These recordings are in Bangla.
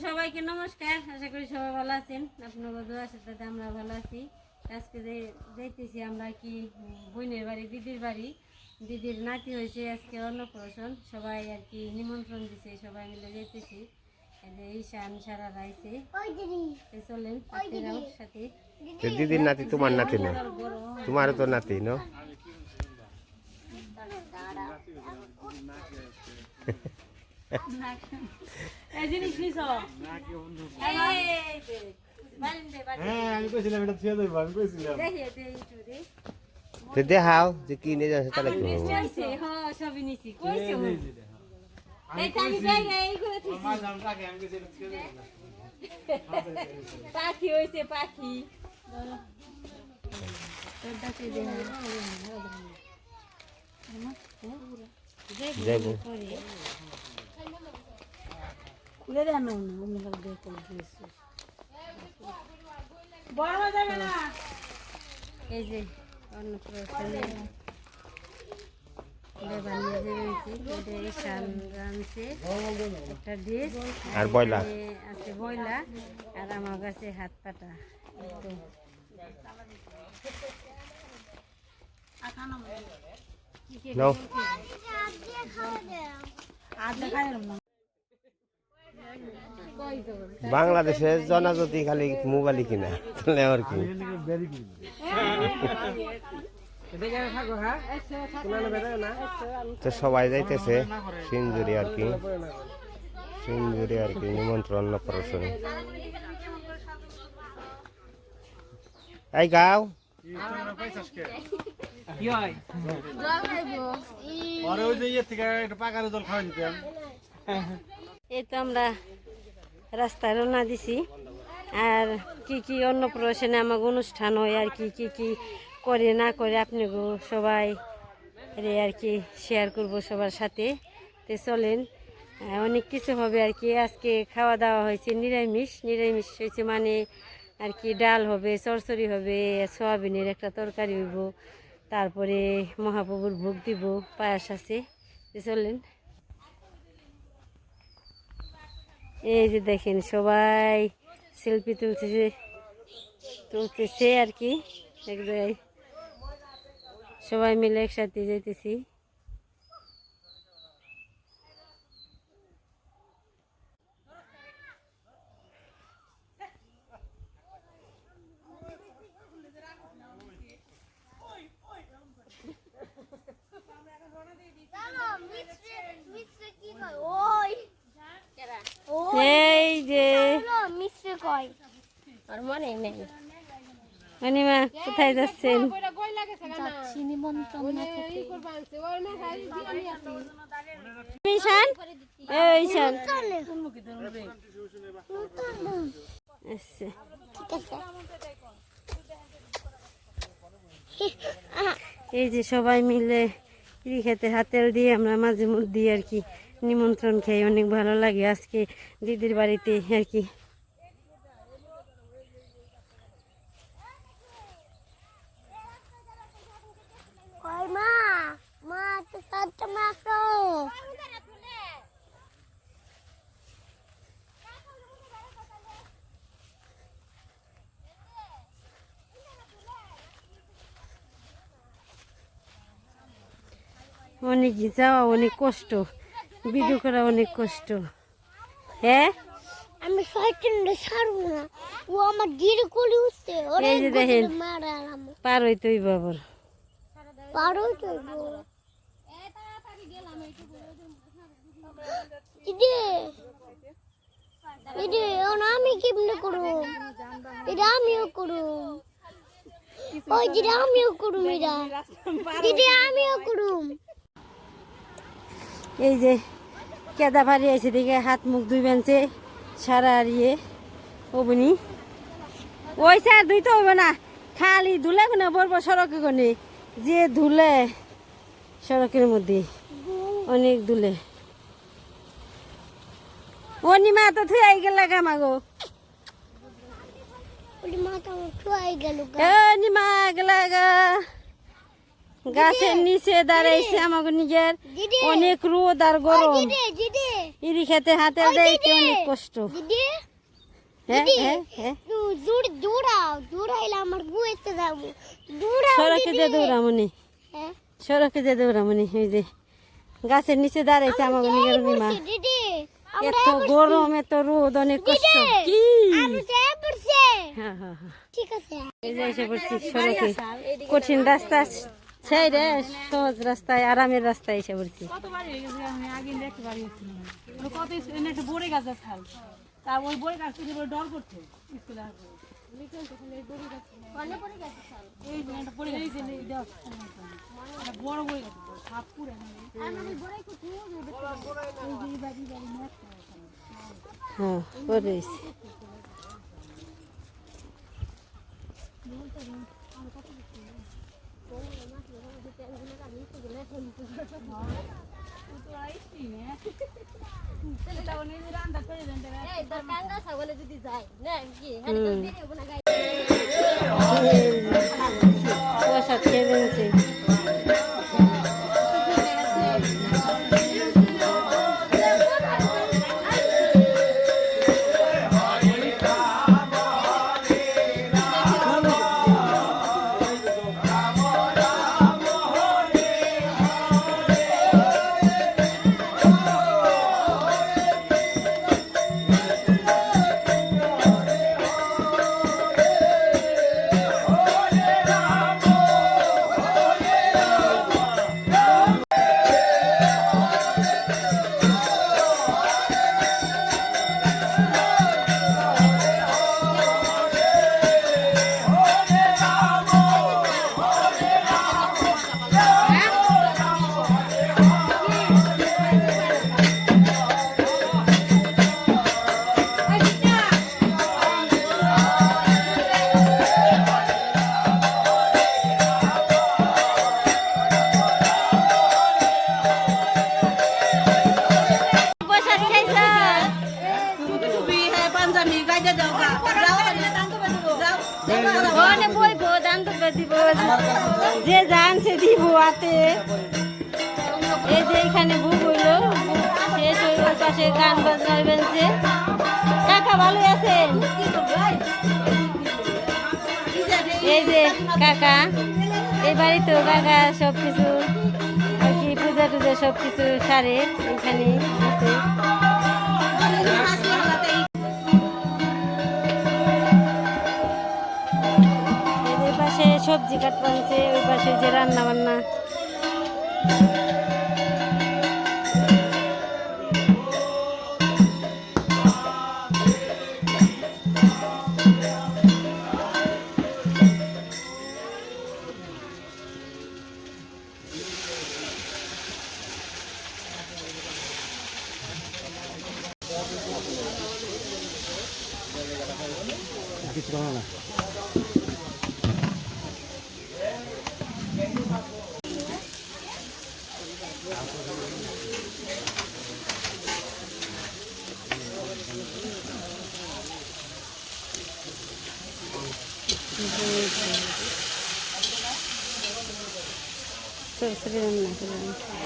সবাইকে নমস্কার। আশা করি সবাই ভালো আছেন। আপনার দোয়া সাথে আমরা ভালো আছি। আজকে যে- যাইতেছি আমরা কি বোনের বাড়ি দিদির বাড়ি। দিদির নাতি হয়েছে আজকে অন্নপ্রাশন। সবাই আর কি নিমন্ত্রণ দিছে সবাই মিলে তো দিদির নাতি তোমার নাতি না? তোমারও তো নাতি ন? দেখি, দেখাও যে কি নিয়ে যাচ্ছে তাহলে কি বৃষ্টি বলব। হইছে, কইছে মনে। এইটা এই করে যে অন্নপ্রাশনে বানিয়ে যে রয়েছে এটা ঈশান রাঁধছে একটা ডিশ আর বয়লা। আছে বয়লা আর আমার কাছে হাত পাটা নাও বাংলাদেশের জনজাতি খালি মোবাইল কিনা, তাহলে আর কি? তো সবাই যাইতেছে সিঞ্জুরি আর কি। সিঞ্জুরি আর কি, নিমন্ত্রণ অন্নপ্রাশন এই গাও। পরে ওই যে ইয়ে থেকে একটা পাকারে জল খাওয়া নিতাম। এই তো আমরা রাস্তায় রওনা দিছি। আর কি কি অন্নপ্রাশনে আমার অনুষ্ঠান হয় আর কি কি কি করে না করে আপনি গো সবাই রে আর কি শেয়ার করব সবার সাথে। তো চলেন অনেক কিছু হবে আর কি। আজকে খাওয়া দাওয়া হয়েছে নিরামিষ। নিরামিষ হয়েছে মানে আর কি ডাল হবে চরচড়ি হবে সয়াবিনের একটা তরকারি হইব। তারপরে মহাপ্রভুর ভোগ দিব, পায়াস আছে। তো চলেন এই যে দেখেন, সবাই সেলফি তুলতেছে তুলতেছে আর কি। এক জায়গায় সবাই মিলে একসাথে যাইতেছি এই যে আর মনে নেই। অনিমা কোথায় যাচ্ছেন? এই আচ্ছা। এই যে সবাই মিলে ইরি খেতে হাতেল দিয়ে আমরা মাঝে মধ্যে আর কি নিমন্ত্রণ খাই অনেক ভালো লাগে। আজকে দিদির বাড়িতে আর কি কই মা মা তো সাতটা মাসো অনেক যাওয়া অনেক কষ্ট ভিডিও করা অনেক কষ্ট। হ্যাঁ? আমি শয়তানটা ছাড়বো না। ও আমার গিরে করে উঠছে ওরে এই যে দেখেন। পার হইতেই বাবর পারো তো দিদি দিদি এখন আমি কেমনে করব এটা আমিও করুম। ওই আমিও করুম এটা আমিও করুম। এই যে কেদা ভারি আছে দিকে হাত মুখ দুই বেঞ্চে সারা ইয়ে ওবনি ওই স্যার দুই তো হবে না। খালি ধুলে কোনে বলব সড়কে কোনে? যে ধুলে সড়কের মধ্যে। অনেক ধুলে। অনিমা তো থুই আই গেল গামাগো ওই মাথা আমার ছুয়াই গেল এ নিমা গেলা গা। গাছের নিচে দাঁড়াইছে আমাকে নিজের। অনেক রোদ আর গরম। দিদি দিদি। ইরি খেতে হাতে দেইতে অনেক কষ্ট। হ্যাঁ হ্যাঁ হ্যাঁ। সড়কে যে দৌড়ামনি হ্যাঁ। সড়কে যে দৌড়ামনি ওই যে গাছের নিচে দাঁড়াইছে আমাকে নিজের মা এত গরম এত রোদ অনেক কষ্ট। কি? হ্যাঁ হ্যাঁ হ্যাঁ। ঠিক আছে। সড়কে। কঠিন রাস্তা সেই রে সহজ রাস্তায় আরামের রাস্তায় এসে পড়ছি। কতবার হয়ে গেছে আমি আগে দেখতে পারি কত এনে একটা বড়ে গাছ আছে খাল। তা ওই বড়ে গাছ থেকে ডর করছে স্কুলে আর। এই যে একটা বড়ে গাছ এই যে সাপ পুরে হ্যাঁ পড়েছি প্রসাদ খেয়ে এই যে এখানে বুক হইল, শেষ হইল, পাশে গান বাজনা বেলছে কাকা ভালো আছেন? এই যে কাকা, এই বাড়িতেও কাকা সব কিছু আর কি পূজা টুজা সব কিছু সারে, এখানে আছে। সবজি কাট ওই পাশে যে রান্না বান্না সরষে রান্না করলাম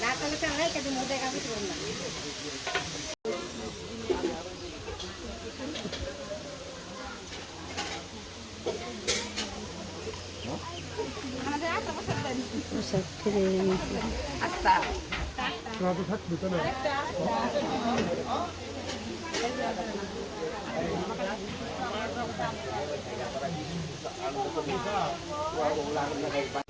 না তাহলে কেন নাই কেন মোদে কাজ করব না প্রসাদ ফিরে এনেছি এই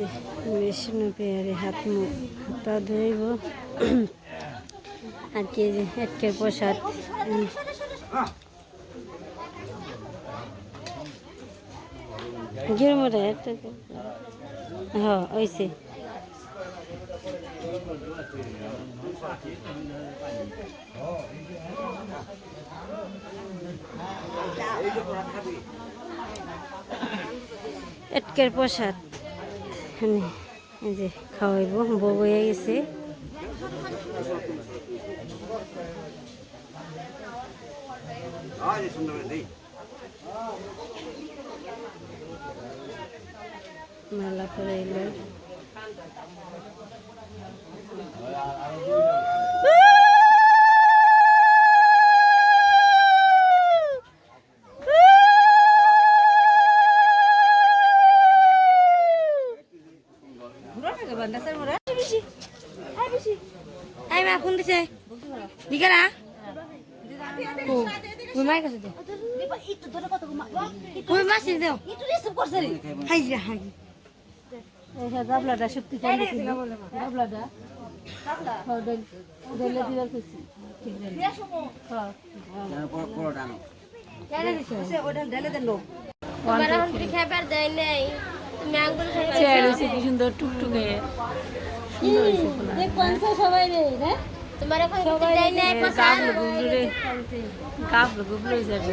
যে বিষ্ণু পেয়ারে হাত মুখ হাত ধুইব। আর কি যে এটকের প্রসাদ। গিরমোটা একটা হ্যাঁ ওইসে এটকের প্রসাদ এখানে এই যে খাওয়াইব বউ হয়ে গেছে। মালা করে এলো Ai ma কোন দিছে দিগারা কো ওই মাই কাছে দে ওই মাসি দেও হাই রে হাই এই গাবলাটা শক্তি কম দিছি গাবলাটা হ্যাঁ হ্যাঁ চেয়ার হয়েছে সুন্দর টুকটুকে সবাই রে। রে তোমার এখন পছন্দ গাবলো গুবলুরে গাবলো গুবলু হিসাবে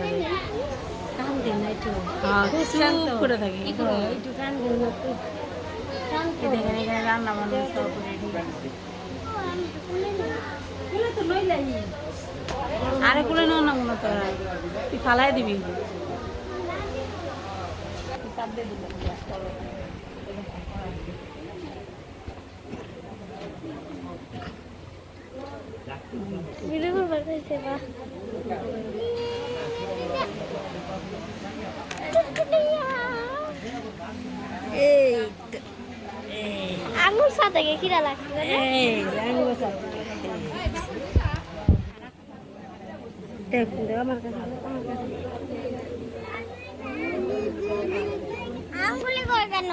করে থাকে রান্না বান্না সব রেডি আরে কুলে নো না মনে তোরা তুই ফালাই দিবি ভিডিও করবার গিয়ে কিরা লাগছে জানো? এই জানি বসা দেখ দেখ আমার কাছে আমার কাছে। আঙ্গুলি করে কেন?